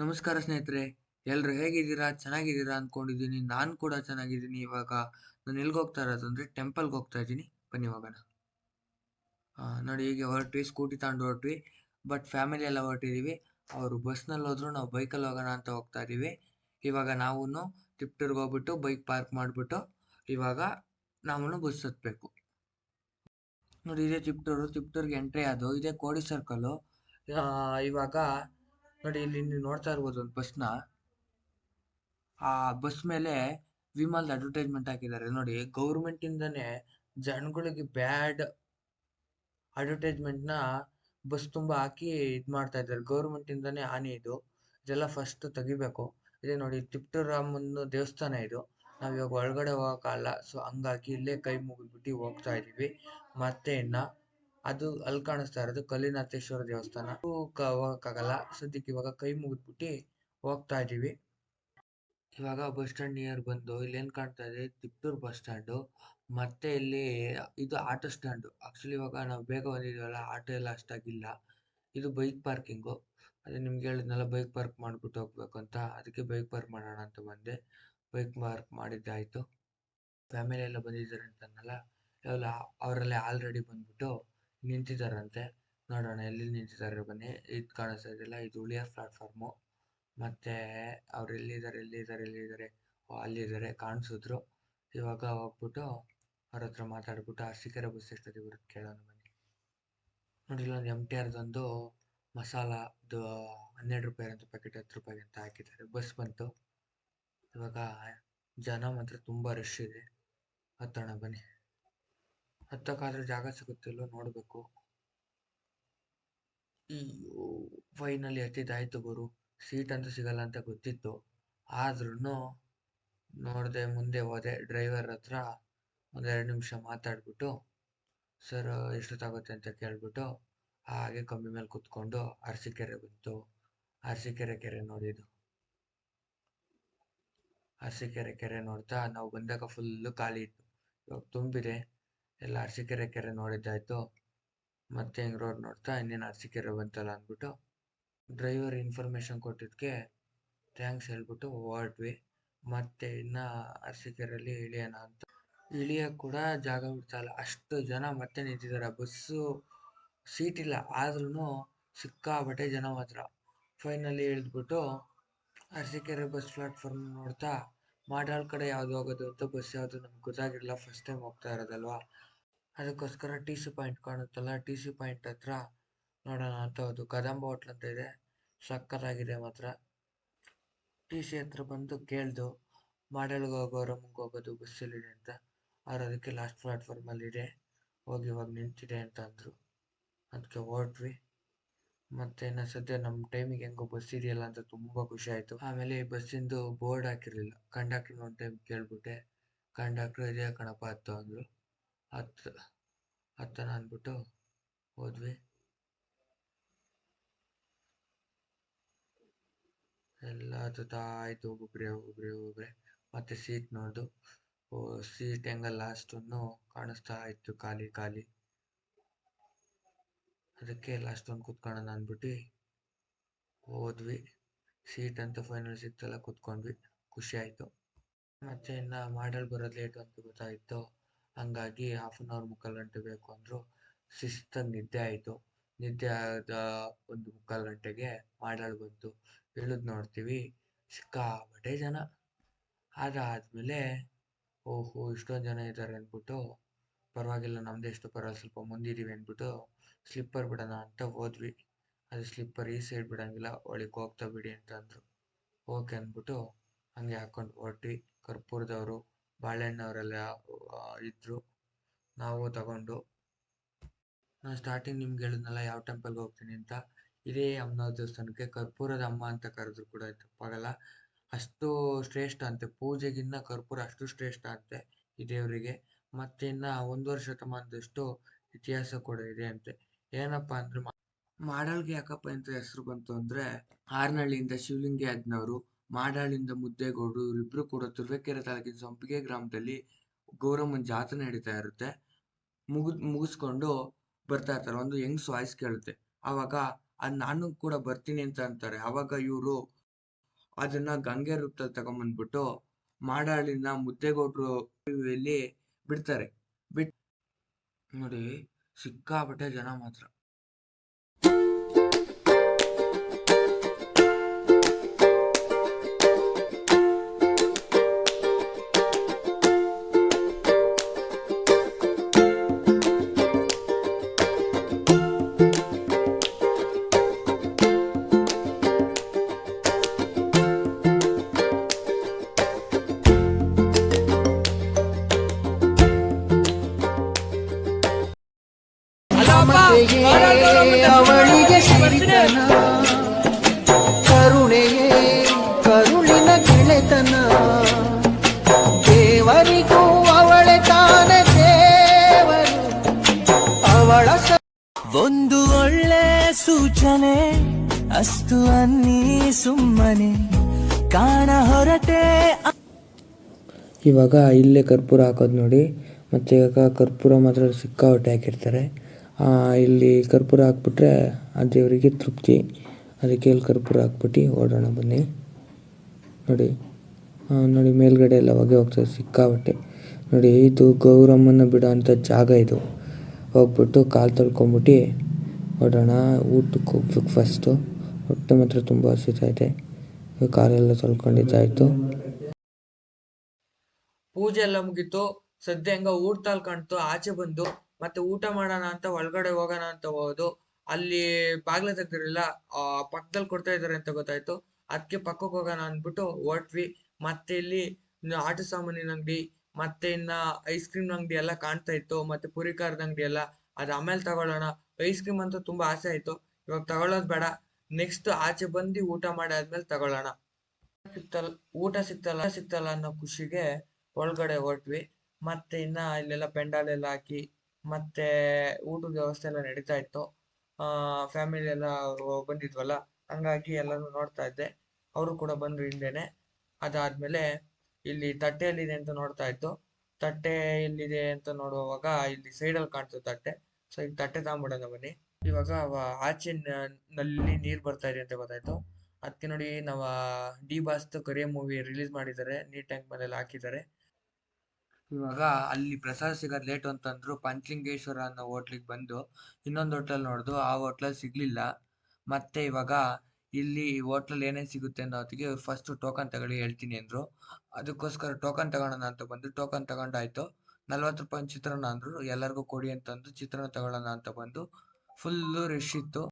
ನಮಸ್ಕಾರ ಸ್ನೇಹಿತರೆ ಎಲ್ಲರೂ ಹೇಗಿದ್ದೀರಾ? ಚೆನ್ನಾಗಿದ್ದೀರಾ ಅಂದ್ಕೊಂಡಿದ್ದೀನಿ ನಾನು ಕೂಡ ಚೆನ್ನಾಗಿದ್ದೀನಿ ಇವಾಗ. ನಾನು ಎಲ್ಲಿಗೆ ಹೋಗ್ತಾ ಇರೋದು ಅಂದರೆ ಟೆಂಪಲ್ಗೆ ಹೋಗ್ತಾ ಇದ್ದೀನಿ. ಬನ್ನಿ ಹೋಗೋಣ. ನೋಡಿ ಹೀಗೆ ಹೊರಟ್ವಿ ಸ್ಕೂಟಿ ತಗೊಂಡು ಹೊರಟ್ವಿ ಬಟ್ ಫ್ಯಾಮಿಲಿ ಎಲ್ಲ ಹೊರಟಿದ್ದೀವಿ ಅವರು ಬಸ್ನಲ್ಲಿ ಹೋದ್ರು, ನಾವು ಬೈಕಲ್ಲಿ ಹೋಗೋಣ ಅಂತ ಹೋಗ್ತಾ ಇದ್ದೀವಿ ಇವಾಗ ನಾವು ತಿಪ್ಟೂರ್ಗೆ ಹೋಗ್ಬಿಟ್ಟು ಬೈಕ್ ಪಾರ್ಕ್ ಮಾಡಿಬಿಟ್ಟು ಇವಾಗ ನಾವು ಬಸ್ ಹತ್ತಬೇಕು ನೋಡಿ, ಇದೇ ತಿಪ್ಟೂರು ತಿಪ್ಟೂರ್ಗೆ ಎಂಟ್ರಿ ಅದು. ಇದೇ ಕೋಡಿ ಸರ್ಕಲ್ಲು ಇವಾಗ ನೋಡಿ, ಇಲ್ಲಿ ನೀವು ನೋಡ್ತಾ ಇರ್ಬೋದು ಒಂದು ಬಸ್ನ ಆ ಬಸ್ ಮೇಲೆ ವಿಮಲ್ ಅಡ್ವರ್ಟೈಸ್ಮೆಂಟ್ ಹಾಕಿದ್ದಾರೆ. ನೋಡಿ ಗೌರ್ಮೆಂಟ್ ಇಂದಾನೆ ಜನಗಳಿಗೆ ಬ್ಯಾಡ್ ಅಡ್ವರ್ಟೈಸ್ಮೆಂಟ್ನ ಬಸ್ ತುಂಬಾ ಹಾಕಿ ಇದ್ ಮಾಡ್ತಾ ಇದ್ದಾರೆ. ಗೌರ್ಮೆಂಟ್ ಇಂದಾನೆ ಹಾನಿ ಇದು. ಇದೆಲ್ಲ ಫಸ್ಟ್ ತೆಗಿಬೇಕು. ಇದೆ ನೋಡಿ ತಿಪ್ಟೂರ್ ರಾಮನ ದೇವಸ್ಥಾನ ಇದು. ನಾವ್ ಇವಾಗ ಒಳಗಡೆ ಹೋಗಕ್ಕಾಗಲ್ಲ. ಸೊ ಹಂಗಾಗಿ ಇಲ್ಲೇ ಕೈ ಮುಗಿದ್ಬಿಟ್ಟು ಹೋಗ್ತಾ ಇದೀವಿ. ಮತ್ತೆ ಇನ್ನ ಅದು ಅಲ್ಲಿ ಕಾಣಿಸ್ತಾ ಇರೋದು ಕಲ್ಲಿನಾಥೇಶ್ವರ ದೇವಸ್ಥಾನ. ಹೋಗಕ್ಕಾಗಲ್ಲ. ಸದ್ಯಕ್ಕೆ ಇವಾಗ ಕೈ ಮುಗಿದ್ಬಿಟ್ಟು ಹೋಗ್ತಾ ಇದೀವಿ. ಇವಾಗ ಬಸ್ ಸ್ಟ್ಯಾಂಡ್ ನಿಯರ್ ಬಂದು ಇಲ್ಲಿ ಏನ್ ಕಾಣ್ತಾ ಇದೆ? ತಿಪ್ಟೂರ್ ಬಸ್ ಸ್ಟ್ಯಾಂಡ್ ಮತ್ತೆ ಇಲ್ಲಿ ಇದು ಆಟೋ ಸ್ಟ್ಯಾಂಡ್. ಆಕ್ಚುಲಿ ಇವಾಗ ನಾವು ಬೇಗ ಬಂದಿದೀವಲ್ಲ, ಆಟೋ ಎಲ್ಲ ಅಷ್ಟಾಗಿಲ್ಲ. ಇದು ಬೈಕ್ ಪಾರ್ಕಿಂಗು. ಅದೇ ನಿಮ್ಗೆ ಹೇಳಿದ್ನಲ್ಲ, ಬೈಕ್ ಪಾರ್ಕ್ ಮಾಡ್ಬಿಟ್ಟು ಹೋಗ್ಬೇಕು ಅಂತ. ಅದಕ್ಕೆ ಬೈಕ್ ಪಾರ್ಕ್ ಮಾಡೋಣ ಅಂತ ಬಂದೆ. Bike park ಮಾಡಿದ್ದಾಯ್ತು. ಫ್ಯಾಮಿಲಿ ಎಲ್ಲ ಬಂದಿದ್ದಾರೆ ಅಂತಂದಲ್ಲ ಎಲ್ಲ ಅವರೆಲ್ಲ ಆಲ್ರೆಡಿ ಬಂದ್ಬಿಟ್ಟು ನಿಂತಿದ್ದಾರಂತೆ. ನೋಡೋಣ, ಎಲ್ಲಿ ನಿಂತಿದ್ದಾರೆ ಬನ್ನಿ. ಇದು ಕಾಣಿಸ್ತಾ ಇದೆಯಲ್ಲ ಇದು ಉಳಿಯ ಪ್ಲಾಟ್ಫಾರ್ಮು ಮತ್ತೆ ಅವ್ರು ಎಲ್ಲಿದ್ದಾರೆ ಎಲ್ಲಿದ್ದಾರೆ ಎಲ್ಲಿದ್ದಾರೆ? ಅಲ್ಲಿದ್ದಾರೆ, ಕಾಣಿಸಿದ್ರು. ಇವಾಗ ಹೋಗ್ಬಿಟ್ಟು ಅವ್ರ ಹತ್ರ ಮಾತಾಡ್ಬಿಟ್ಟು ಸಿಕ್ಕರೆ ಬಸ್ ಎಷ್ಟೊತ್ತಿಗೆ ಬರುತ್ತೆ ಕೇಳೋಣ ಬನ್ನಿ. ನೋಡಿ, ಇಲ್ಲೊಂದು ಎಂ ಟಿ ಆರ್ದೊಂದು ಮಸಾಲದು ಹನ್ನೆರಡು ರೂಪಾಯಿ ಅಂತ ಪ್ಯಾಕೆಟ್ ಹತ್ತು ರೂಪಾಯಿ ಅಂತ ಹಾಕಿದ್ದಾರೆ. ಬಸ್ ಬಂತು. ಇವಾಗ ಜನ ಮಾತ್ರ ತುಂಬಾ ರಶ್ ಇದೆ. ಹತ್ತೋಣ ಬನ್ನಿ. ಹತ್ತಕ್ಕಾದ್ರೆ ಜಾಗ ಸಿಗುತ್ತಿಲ್ಲೋ ನೋಡಬೇಕು. ಅಯ್ಯೋ, ಫೈನಲಿ ಹತ್ತಿದ್ದಾಯ್ತು ಗುರು. ಸೀಟ್ ಅಂತೂ ಸಿಗಲ್ಲ ಅಂತ ಗೊತ್ತಿತ್ತು. ಆದ್ರೂ ನೋಡದೆ ಮುಂದೆ ಹೋದೆ. ಡ್ರೈವರ್ ಹತ್ರ ಒಂದೆರಡು ನಿಮಿಷ ಮಾತಾಡ್ಬಿಟ್ಟು, ಸರ್, ಎಷ್ಟೊತ್ತಾಗುತ್ತೆ ಅಂತ ಕೇಳ್ಬಿಟ್ಟು ಹಾಗೆ ಕಂಬಿ ಮೇಲೆ ಕುತ್ಕೊಂಡು ಅರಸಿಕೆರೆ ಬಂತು. ಅರಸಿಕೆರೆ ಕೆರೆ ನೋಡಿದ್ದು. ಅರಸಿಕೆರೆ ಕೆರೆ ನೋಡ್ತಾ ನಾವು ಬಂದಾಗ ಫುಲ್ಲು ಖಾಲಿ ಇತ್ತು. ಇವಾಗ ತುಂಬಿದೆ. ಎಲ್ಲ ಅರಸೀಕೆರೆ ಕೆರೆ ನೋಡಿದ್ದಾಯ್ತು. ಮತ್ತೆ ಹಿಂಗ್ ರೋಡ್ ನೋಡ್ತಾ ಇನ್ನೇನು ಅರಸೀಕೆರೆ ಬಂತಲ್ಲ ಅಂದ್ಬಿಟ್ಟು ಡ್ರೈವರ್ ಇನ್ಫಾರ್ಮೇಶನ್ ಕೊಟ್ಟಿದ್ದಕ್ಕೆ ಥ್ಯಾಂಕ್ಸ್ ಹೇಳ್ಬಿಟ್ಟು ಹೊರಟ್ವಿ. ಮತ್ತೆ ಇನ್ನ ಅರಸೀಕೆರೆಯಲ್ಲಿ ಇಳಿಯೋಣ ಅಂತ. ಇಳಿಯಕ್ ಕೂಡ ಜಾಗ ಬಿಡ್ತಾ ಇಲ್ಲ. ಅಷ್ಟು ಜನ ಮತ್ತೆ ನಿಂತಿದ್ದಾರೆ. ಬಸ್ಸು ಸೀಟ್ ಇಲ್ಲ. ಆದ್ರೂ ಸಿಕ್ಕಾಬಟ್ಟೆ ಜನ ಮಾತ್ರ. ಫೈನಲಿ ಇಳಿದ್ಬಿಟ್ಟು ಅರಸೀಕೆರೆ ಬಸ್ ಪ್ಲಾಟ್ಫಾರ್ಮ್ ನೋಡ್ತಾ ಮಾಡಾಳ್ ಕಡೆ ಯಾವ್ದು ಹೋಗೋದು ಅಂತ ಬಸ್ ಯಾವ್ದು ನಮ್ಗೆ ಗೊತ್ತಾಗಿಲ್ಲ. ಫಸ್ಟ್ ಟೈಮ್ ಹೋಗ್ತಾ ಇರೋದಲ್ವಾ? ಅದಕ್ಕೋಸ್ಕರ ಟಿ ಸಿ ಪಾಯಿಂಟ್ ಕಾಣುತ್ತಲ್ಲ ಟಿ ಸಿ ಪಾಯಿಂಟ್ ಹತ್ರ ನೋಡೋಣ ಅಂತ ಅದು ಕದಂಬ ಹೋಟ್ಲ್ ಅಂತ ಇದೆ. ಸಕ್ಕತ್ತಾಗಿದೆ ಮಾತ್ರ. ಟಿ ಸಿ ಹತ್ರ ಬಂದು ಕೇಳ್ದು, ಮಾಡಲ್ಗೆ ಹೋಗೋರು ಮುಂಗೆ ಹೋಗೋದು ಬಸ್ಸಲ್ಲಿದೆ ಅಂತ. ಅವ್ರು ಅದಕ್ಕೆ ಲಾಸ್ಟ್ ಪ್ಲಾಟ್ಫಾರ್ಮಲ್ಲಿ ಇದೆ. ಹೋಗಿ ಇವಾಗ ನಿಂತಿದೆ ಅಂತ ಅಂದರು. ಅದಕ್ಕೆ ಹೊರಟ್ವಿ. ಮತ್ತೆ ನಾ ಸದ್ಯ ನಮ್ಮ ಟೈಮಿಗೆ ಹೆಂಗೋ ಬಸ್ ಇದೆಯಲ್ಲ ಅಂತ ತುಂಬ ಖುಷಿ ಆಯಿತು. ಆಮೇಲೆ ಈ ಬಸ್ಸಿಂದು ಬೋರ್ಡ್ ಹಾಕಿರಲಿಲ್ಲ. ಕಂಡಕ್ಟರ್ ಒಂದು ಟೈಮ್ ಕೇಳ್ಬಿಟ್ಟೆ. ಕಂಡಕ್ಟ್ರ್, ಇದೆಯಾ ಕಣಪ್ಪ ಹತ್ತು ಅಂದರು. ಹತ್ತು ಹತ್ತನ ಅಂದ್ಬಿಟ್ಟು ಹೋದ್ವಿ. ಎಲ್ಲ ಹತ್ತಾಯ್ತು ಒಬ್ಬೊಬ್ರೆ ಒಬ್ಬೊಬ್ರೆ ಒಬ್ಬೊಬ್ರೆ ಮತ್ತೆ ಸೀಟ್ ನೋಡ್ದು. ಸೀಟ್ ಹೆಂಗ ಲಾಸ್ಟ್ ಕಾಣಿಸ್ತಾ ಇತ್ತು ಖಾಲಿ ಖಾಲಿ. ಅದಕ್ಕೆ ಲಾಸ್ಟ್ ಒಂದು ಕುತ್ಕೊಳ್ಳೋಣ ಅಂದ್ಬಿಟ್ಟು ಹೋದ್ವಿ. ಸೀಟ್ ಅಂತ ಫೈನಲ್ ಸಿಕ್ತಲ್ಲ ಕುತ್ಕೊಂಡ್ವಿ. ಖುಷಿ ಆಯ್ತು. ಮತ್ತೆ ಇನ್ನ ಮಾಡಲ್ ಬರೋದು ಲೇಟ್ ಅಂತ ಗೊತ್ತಾಯ್ತು. ಹಂಗಾಗಿ ಹಾಫ್ ಅನ್ ಅವರ್ ಮುಕ್ಕಾಲು ಗಂಟೆ ಬೇಕು ಅಂದ್ರು ಶಿಸ್ತಾಗಿ ನಿದ್ದೆ ಆಯ್ತು. ನಿದ್ದೆ ಆದ ಒಂದು ಮುಕ್ಕಾಲು ಗಂಟೆಗೆ ಮಾಡಲ್ ಬಂತು. ಇಳಿದ್ ನೋಡ್ತೀವಿ. ಸಿಕ್ಕಾಪಟ್ಟೆ ಜನ. ಅದಾದ್ಮೇಲೆ ಓಹೋ ಇಷ್ಟೊಂದು ಜನ ಇದ್ದಾರೆ ಅಂದ್ಬಿಟ್ಟು ಪರವಾಗಿಲ್ಲ ನಮ್ದು ಎಷ್ಟು ಪರವಾಗಿಲ್ಲ, ಸ್ವಲ್ಪ ಮುಂದಿದೀವಿ ಅಂದ್ಬಿಟ್ಟು ಸ್ಲಿಪ್ಪರ್ ಬಿಡೋಣ ಅಂತ ಹೋದ್ವಿ. ಅದು ಸ್ಲಿಪ್ಪರ್ ಈ ಸೈಡ್ ಬಿಡಂಗಿಲ್ಲ, ಒಳಗೆ ಹೋಗ್ತಾ ಬಿಡಿ ಅಂತ ಅಂದ್ರು ಓಕೆ ಅಂದ್ಬಿಟ್ಟು ಹಂಗೆ ಹಾಕೊಂಡು ಹೊರಟ್ವಿ ಕರ್ಪೂರದವರು ಬಾಳೆಹಣ್ಣವರೆಲ್ಲ ಇದ್ರು. ನಾವು ತಗೊಂಡು, ನಾನು ಸ್ಟಾರ್ಟಿಂಗ್ ನಿಮ್ಗೆ ಹೇಳಿದ್ನಲ್ಲ ಯಾವ ಟೆಂಪಲ್ಗೆ ಹೋಗ್ತೀನಿ ಅಂತ. ಇದೇ ಅಮ್ಮನ ದೇವಸ್ಥಾನಕ್ಕೆ. ಕರ್ಪೂರದ ಅಮ್ಮ ಅಂತ ಕರೆದ್ರು ಕೂಡ ತಪ್ಪಾಗಲ್ಲ. ಅಷ್ಟು ಶ್ರೇಷ್ಠ ಅಂತೆ. ಪೂಜೆಗಿನ್ನ ಕರ್ಪೂರ ಅಷ್ಟು ಶ್ರೇಷ್ಠ ಅಂತೆ ಈ ದೇವರಿಗೆ. ಮತ್ತೆ ಇನ್ನ ಒಂದೂವರೆ ಶತಮಾನದಷ್ಟು ಇತಿಹಾಸ ಕೂಡ ಇದೆ ಅಂತೆ. ಏನಪ್ಪಾ ಅಂದ್ರೆ ಮಾಡಲ್ಗೆ ಯಾಕಪ್ಪ ಅಂತ ಹೆಸರು ಬಂತು ಅಂದ್ರೆ ಹಾರ್ನಹಳ್ಳಿಯಿಂದ ಶಿವಲಿಂಗಿ ಅಜ್ನವರು ಮಾಡಾಳಿಂದ ಮುದ್ದೇಗೌಡರು ಇವರಿಬ್ರು ಕೂಡ ತುರುವೇಕೆರೆ ತಾಲೂಕಿನ ಸಂಪಿಗೆ ಗ್ರಾಮದಲ್ಲಿ ಗೌರಮ್ಮನ ಜಾತ್ರೆ ನಡೀತಾ ಇರುತ್ತೆ. ಮುಗಿದ್, ಮುಗಿಸ್ಕೊಂಡು ಬರ್ತಾ ಇರ್ತಾರೆ. ಒಂದು ಯಂಗ್ಸ್ ವಾಯ್ಸ್ ಕೇಳುತ್ತೆ. ಅವಾಗ, ಅದ್ ನಾನು ಕೂಡ ಬರ್ತೀನಿ ಅಂತ ಅಂತಾರೆ. ಅವಾಗ ಇವರು ಅದನ್ನ ಗಂಗೆ ರೂಪದಲ್ಲಿ ತಗೊಂಬಂದ್ಬಿಟ್ಟು ಮಾಡಾಳಿನ ಮುದ್ದೆಗೌಡರು ಇಲ್ಲಿ ಬಿಡ್ತಾರೆ. ಬಿಟ್, ನೋಡಿ, ಸಿಕ್ಕಾಪಟ್ಟೆ ಜನ ಮಾತ್ರ. ಅಸ್ತು ಅನ್ನಿ ಸುಮ್ಮನೆ ಕಾಣ ಹೊರಟೆ ಇವಾಗ ಇಲ್ಲೇ ಕರ್ಪೂರ ಹಾಕೋದು ನೋಡಿ. ಮತ್ತು ಇವಾಗ ಕರ್ಪೂರ ಮಾತ್ರ ಸಿಕ್ಕಾಪಟ್ಟೆ ಹಾಕಿರ್ತಾರೆ. ಆ, ಇಲ್ಲಿ ಕರ್ಪೂರ ಹಾಕ್ಬಿಟ್ರೆ ಆ ದೇವರಿಗೆ ತೃಪ್ತಿ. ಅದಕ್ಕೆ ಇಲ್ಲಿ ಕರ್ಪೂರ ಹಾಕ್ಬಿಟ್ಟು ಓಡೋಣ ಬನ್ನಿ. ನೋಡಿ. ನೋಡಿ ಮೇಲ್ಗಡೆ ಎಲ್ಲ ಹೊಗೆ ಹೋಗ್ತದೆ ಸಿಕ್ಕಾಪಟ್ಟೆ ನೋಡಿ ಇದು ಗೌರಮ್ಮನ ಬಿಡೋ ಅಂಥ ಜಾಗ ಇದು. ಹೋಗ್ಬಿಟ್ಟು ಕಾಲು ತೊಳ್ಕೊಂಬಿಟ್ಟು ಓಡೋಣ. ಊಟಕ್ಕೆ ಹೋಗ್ಬೇಕು ಫಸ್ಟು ಹೊಟ್ಟೆ ಮಾತ್ರ ತುಂಬ ಹಸಿತೈತೆ ಕಾಲೆಲ್ಲ ತೊಳ್ಕೊಂಡಿದ್ದಾಯ್ತು ಪೂಜೆ ಎಲ್ಲ ಮುಗೀತು. ಸದ್ಯ ಹಂಗ ಊಟ ಕಾಣ್ತು. ಆಚೆ ಬಂದು ಮತ್ತೆ ಊಟ ಮಾಡೋಣ ಅಂತ ಒಳಗಡೆ ಹೋಗೋಣ ಅಂತ ಹೋದು. ಅಲ್ಲಿ ಬಾಗ್ಲ ತೆಗ್ದಿರಲಿಲ್ಲ ಆ ಪಕ್ಕದಲ್ಲಿ ಕೊಡ್ತಾ ಇದಾರೆ ಅಂತ ಗೊತ್ತಾಯ್ತು. ಅದಕ್ಕೆ ಪಕ್ಕಕ್ಕೆ ಹೋಗೋಣ ಅಂದ್ಬಿಟ್ಟು ಹೊಟ್ವಿ ಮತ್ತೆ ಇಲ್ಲಿ ಆಟ ಸಾಮಾನಿನ ಅಂಗಡಿ, ಮತ್ತೆ ಇನ್ನ ಐಸ್ ಕ್ರೀಮ್ ಅಂಗಡಿ ಎಲ್ಲ ಕಾಣ್ತಾ ಇತ್ತು. ಮತ್ತೆ ಪುರಿ ಖಾರದ ಅಂಗಡಿ ಎಲ್ಲ. ಅದ್ ಆಮೇಲೆ ತಗೊಳ್ಳೋಣ. ಐಸ್ ಕ್ರೀಮ್ ಅಂತೂ ತುಂಬಾ ಆಸೆ ಆಯ್ತು. ಇವಾಗ ತಗೊಳ್ಳೋದು ಬೇಡ. ನೆಕ್ಸ್ಟ್ ಆಚೆ ಬಂದು ಊಟ ಮಾಡಿ ಆದ್ಮೇಲೆ ತಗೊಳ್ಳೋಣ. ಸಿಕ್ತಲ್ಲ ಊಟ ಸಿಕ್ತಲ್ಲ ಸಿಕ್ತಲ್ಲ ಅನ್ನೋ ಖುಷಿಗೆ ಒಳಗಡೆ ಹೊರಟ್ವಿ. ಮತ್ತೆ ಇನ್ನ ಇಲ್ಲೆಲ್ಲ ಪೆಂಡಾಲ್ ಎಲ್ಲ ಹಾಕಿ, ಮತ್ತೆ ಊಟದ ವ್ಯವಸ್ಥೆ ಎಲ್ಲ ನಡೀತಾ ಇತ್ತು. ಆ ಫ್ಯಾಮಿಲಿ ಎಲ್ಲ ಬಂದಿದ್ವಲ್ಲ, ಹಂಗಾಗಿ ಎಲ್ಲಾನು ನೋಡ್ತಾ ಇದ್ದೆ. ಅವರು ಕೂಡ ಬಂದ್ರು ಹಿಂದೆನೆ. ಅದಾದ್ಮೇಲೆ ಇಲ್ಲಿ ತಟ್ಟೆ ಎಲ್ಲಿದೆ ಅಂತ ನೋಡ್ತಾ ಇತ್ತು. ತಟ್ಟೆ ಎಲ್ಲಿದೆ ಅಂತ ನೋಡುವಾಗ ಇಲ್ಲಿ ಸೈಡಲ್ಲಿ ಕಾಣ್ತು ತಟ್ಟೆ. ಸೊ ಈಗ ತಟ್ಟೆ ತಗೊಂಬಿಡೋಣ ಬನ್ನಿ. ಇವಾಗ ಆಚೆ ನಲ್ಲಿ ನೀರ್ ಬರ್ತಾ ಇದೆ ಅಂತ ಗೊತ್ತಾಯ್ತು. ಅದಕ್ಕೆ ನೋಡಿ ನಾವು ಡಿ ಬಾಸ್ದು ಕೊರಿಯ ಮೂವಿ ರಿಲೀಸ್ ಮಾಡಿದ್ದಾರೆ. ನೀರ್ ಟ್ಯಾಂಕ್ ಮೇಲೆ ಹಾಕಿದ್ದಾರೆ. ಇವಾಗ ಅಲ್ಲಿ ಪ್ರಸಾದ ಸಿಗೋದ್ ಲೇಟ್ ಅಂತಂದ್ರು ಪಂಚಲಿಂಗೇಶ್ವರ ಅನ್ನೋ ಹೋಟ್ಲಿಗೆ ಬಂದು ಇನ್ನೊಂದು ಹೋಟ್ಲಲ್ಲಿ ನೋಡ್ದು. ಆ ಹೋಟ್ಲಲ್ಲಿ ಸಿಗ್ಲಿಲ್ಲ. ಮತ್ತೆ ಇವಾಗ ಇಲ್ಲಿ ಹೋಟ್ಲಲ್ಲಿ ಏನೇನು ಸಿಗುತ್ತೆ ಅನ್ನೋ ಹೊತ್ತಿಗೆ ಇವ್ರು ಫಸ್ಟ್ ಟೋಕನ್ ತಗೊಳ್ಳಿ ಹೇಳ್ತೀನಿ ಅಂದ್ರು. ಅದಕ್ಕೋಸ್ಕರ ಟೋಕನ್ ತಗೊಳ್ಳೋಣ ಅಂತ ಬಂದು ಟೋಕನ್ ತಗೊಂಡಾಯ್ತು. ನಲ್ವತ್ತು ರೂಪಾಯಿ ಚಿತ್ರಾನ್ನ ಅಂದ್ರು. ಎಲ್ಲರಿಗೂ ಕೊಡಿ ಅಂತಂದು ಚಿತ್ರಾನ್ನ ತಗೊಳ್ಳೋಣ ಅಂತ ಬಂದು ಫುಲ್ಲು ರಶ್ ಇತ್ತು.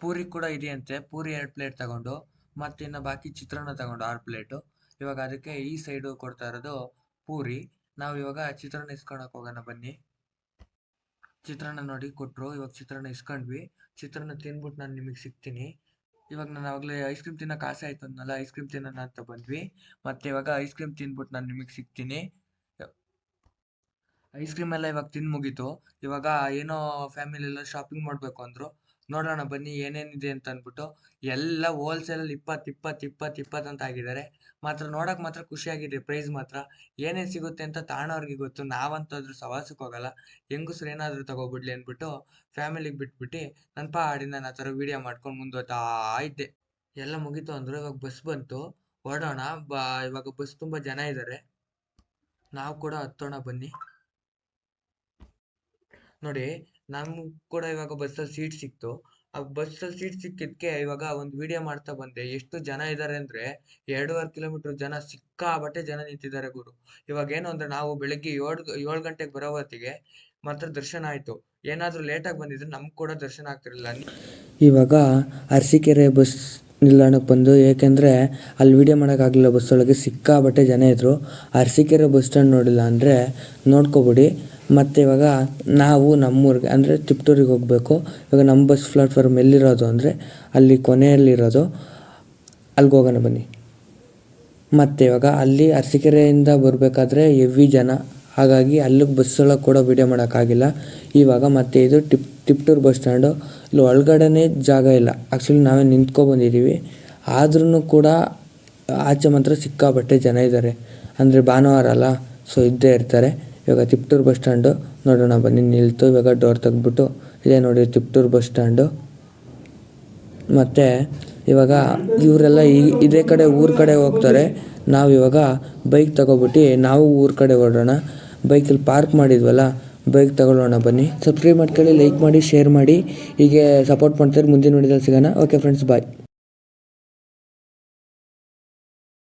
ಪೂರಿ ಕೂಡ ಇದೆಯಂತೆ. ಪೂರಿ ಎರಡು ಪ್ಲೇಟ್ ತಗೊಂಡು, ಮತ್ತೆ ಇನ್ನ ಬಾಕಿ ಚಿತ್ರಾನ್ನ ತಗೊಂಡು ಆರು ಪ್ಲೇಟು ಇವಾಗ ಅದಕ್ಕೆ ಈ ಸೈಡು ಕೊಡ್ತಾ ಇರೋದು ಪೂರಿ. ನಾವು ಇವಾಗ ಚಿತ್ರಾನ್ನ ಇಸ್ಕೊಳಕ್ ಹೋಗೋಣ ಬನ್ನಿ. ಚಿತ್ರಾನ್ನ ನೋಡಿ ಕೊಟ್ರು, ಇವಾಗ ಚಿತ್ರಾನ್ನ ಇಸ್ಕೊಂಡ್ವಿ. ಚಿತ್ರಾನ್ನ ತಿನ್ಬಿಟ್ಟು ನಾನು ನಿಮಗೆ ಸಿಗ್ತೀನಿ. ಇವಾಗ ನಾನು ಆಗಲೇ ಐಸ್ ಕ್ರೀಮ್ ತಿನ್ನೋಕೆ ಆಸೆ ಆಯ್ತು ಅಂದ್ನಲ್ಲ ಐಸ್ ಕ್ರೀಮ್ ತಿನ್ನೋಣ ಅಂತ ಬಂದ್ವಿ. ಮತ್ತೆ ಇವಾಗ ಐಸ್ ಕ್ರೀಮ್ ತಿನ್ಬಿಟ್ಟು ನಾನು ನಿಮಗೆ ಸಿಗ್ತೀನಿ. ಐಸ್ ಕ್ರೀಮ್ ಎಲ್ಲ ಇವಾಗ ತಿಂದು ಮುಗೀತು. ಇವಾಗ ಏನೋ ಫ್ಯಾಮಿಲಿ ಎಲ್ಲ ಶಾಪಿಂಗ್ ಮಾಡಬೇಕು ಅಂದ್ರು. ನೋಡೋಣ, ಬನ್ನಿ, ಏನೇನಿದೆ ಅಂತ ಅಂದ್ಬಿಟ್ಟು ಎಲ್ಲ ಹೋಲ್ಸೇಲಲ್ಲಿ ಇಪ್ಪತ್ತು ಇಪ್ಪತ್ತು ಇಪ್ಪತ್ತು ಇಪ್ಪತ್ತು ಅಂತ ಆಗಿದ್ದಾರೆ ಮಾತ್ರ ನೋಡೋಕೆ ಮಾತ್ರ ಖುಷಿಯಾಗಿದೆ. ಪ್ರೈಸ್ ಮಾತ್ರ. ಏನೇನು ಸಿಗುತ್ತೆ ಅಂತ ತಾಣೋರಿಗೆ ಗೊತ್ತು. ನಾವಂತಾದ್ರೂ ಸವಾಸಕ್ಕೆ ಹೋಗಲ್ಲ. ಹೆಂಗಸ್ರು ಏನಾದರೂ ತಗೋಬಿಡ್ಲಿ ಅಂದ್ಬಿಟ್ಟು ಫ್ಯಾಮಿಲಿಗೆ ಬಿಟ್ಬಿಟ್ಟು ನನ್ನ ಪಾಡಿಂದ ನಾನು ಆ ಥರ ವಿಡಿಯೋ ಮಾಡ್ಕೊಂಡು ಮುಂದೋಗ್ತಾ ಇದ್ದೆ. ಎಲ್ಲ ಮುಗೀತು ಅಂದರು. ಇವಾಗ ಬಸ್ ಬಂತು. ಹೊರಡೋಣ. ಬಾ, ಇವಾಗ ಬಸ್ ತುಂಬಾ ಜನ ಇದ್ದಾರೆ ನಾವು ಕೂಡ ಹತ್ತೋಣ ಬನ್ನಿ. ನೋಡಿ ನಮಗೆ ಕೂಡ ಇವಾಗ ಬಸ್ಸಲ್ಲಿ ಸೀಟ್ ಸಿಕ್ತು. ಆ ಬಸ್ಸಲ್ಲಿ ಸೀಟ್ ಸಿಕ್ಕಿದ್ಕೆ ಇವಾಗ ಒಂದು ವಿಡಿಯೋ ಮಾಡ್ತಾ ಬಂದೆ. ಎಷ್ಟು ಜನ ಇದ್ದಾರೆ ಅಂದ್ರೆ ಎರಡೂವರೆ ಕಿಲೋಮೀಟರ್ ಜನ ಸಿಕ್ಕಾಬಟ್ಟೆ ಜನ ನಿಂತಿದ್ದಾರೆ ಗುರು. ಇವಾಗ ಏನು ಅಂದ್ರೆ ನಾವು ಬೆಳಿಗ್ಗೆ ಏಳು ಏಳು ಗಂಟೆಗೆ ಬರೋ ಹೊತ್ತಿಗೆ ಮಾತ್ರ ದರ್ಶನ ಆಯ್ತು. ಏನಾದ್ರೂ ಲೇಟಾಗಿ ಬಂದಿದ್ರೆ ನಮ್ಗೆ ಕೂಡ ದರ್ಶನ ಆಗ್ತಿರಲಿಲ್ಲ. ಇವಾಗ ಅರಸೀಕೆರೆ ಬಸ್ ನಿಲ್ದಾಣಕ್ಕೆ ಬಂದು, ಏಕೆಂದರೆ ಅಲ್ಲಿ ವಿಡಿಯೋ ಮಾಡೋಕ್ಕಾಗಲಿಲ್ಲ ಬಸ್ ಒಳಗೆ ಸಿಕ್ಕಾಬಟ್ಟೆ ಜನ ಇದ್ದರು ಅರಸೀಕೆರೆ ಬಸ್ ಸ್ಟ್ಯಾಂಡ್ ನೋಡಿಲ್ಲ ಅಂದರೆ ನೋಡ್ಕೊಬಿಡಿ. ಮತ್ತು ಇವಾಗ ನಾವು ನಮ್ಮೂರಿಗೆ, ಅಂದರೆ ತಿಪ್ಟೂರಿಗೆ ಹೋಗಬೇಕು. ಇವಾಗ ನಮ್ಮ ಬಸ್ ಪ್ಲಾಟ್ಫಾರ್ಮ್ ಎಲ್ಲಿರೋದು ಅಂದರೆ ಅಲ್ಲಿ ಕೊನೆಯಲ್ಲಿರೋದು ಅಲ್ಲಿಗೆ ಹೋಗೋಣ ಬನ್ನಿ. ಮತ್ತು ಇವಾಗ ಅಲ್ಲಿ ಅರಸೀಕೆರೆಯಿಂದ ಬರಬೇಕಾದ್ರೆ ಹೆವಿ ಜನ. ಹಾಗಾಗಿ ಅಲ್ಲಿಗೆ ಬಸ್ ಒಳಗೆ ಕೂಡ ವೀಡಿಯೋ ಮಾಡೋಕ್ಕಾಗಿಲ್ಲ. ಇವಾಗ ಮತ್ತೆ ಇದು ಟಿಪ್, ತಿಪ್ಟೂರು ಬಸ್ ಸ್ಟ್ಯಾಂಡು ಇಲ್ಲಿ ಒಳಗಡೆನೇ ಜಾಗ ಇಲ್ಲ. ಆ್ಯಕ್ಚುಲಿ ನಾವೇ ನಿಂತ್ಕೊಬಂದಿದ್ದೀವಿ ಆದ್ರೂ ಕೂಡ ಆಚೆ ಮಾತ್ರ ಸಿಕ್ಕಾಪಟ್ಟೆ ಜನ ಇದ್ದಾರೆ ಅಂದರೆ ಭಾನುವಾರ ಅಲ್ಲ ಸೊ ಇದ್ದೇ ಇರ್ತಾರೆ. ಇವಾಗ ತಿಪ್ಟೂರು ಬಸ್ ಸ್ಟ್ಯಾಂಡು ನೋಡೋಣ, ಬನ್ನಿ ನಿಲ್ತು, ಇವಾಗ ಡೋರ್ ತೆಗೆದ್ಬಿಟ್ಟು ಇದೇ ನೋಡಿ ತಿಪ್ಟೂರು ಬಸ್ ಸ್ಟ್ಯಾಂಡು. ಮತ್ತು ಇವಾಗ ಇವರೆಲ್ಲ ಈ ಇದೇ ಕಡೆ ಊರ ಕಡೆ ಹೋಗ್ತಾರೆ. ನಾವು ಇವಾಗ ಬೈಕ್ ತಗೋಬಿಟ್ಟು ನಾವು ಊರ ಕಡೆ ಹೊರಡೋಣ. ಬೈಕಲ್ಲಿ ಪಾರ್ಕ್ ಮಾಡಿದ್ವಲ್ಲ ಬೈಕ್ ತಗೊಳ್ಳೋಣ ಬನ್ನಿ. ಸಬ್ಸ್ಕ್ರೈಬ್ ಮಾಡ್ಕೊಳ್ಳಿ ಲೈಕ್ ಮಾಡಿ ಶೇರ್ ಮಾಡಿ. ಹೀಗೆ ಸಪೋರ್ಟ್ ಮಾಡ್ತಾರೆ ಮುಂದಿನ ವಿಡಿಯೋದಲ್ಲಿ ಸಿಗೋಣ. Okay friends bye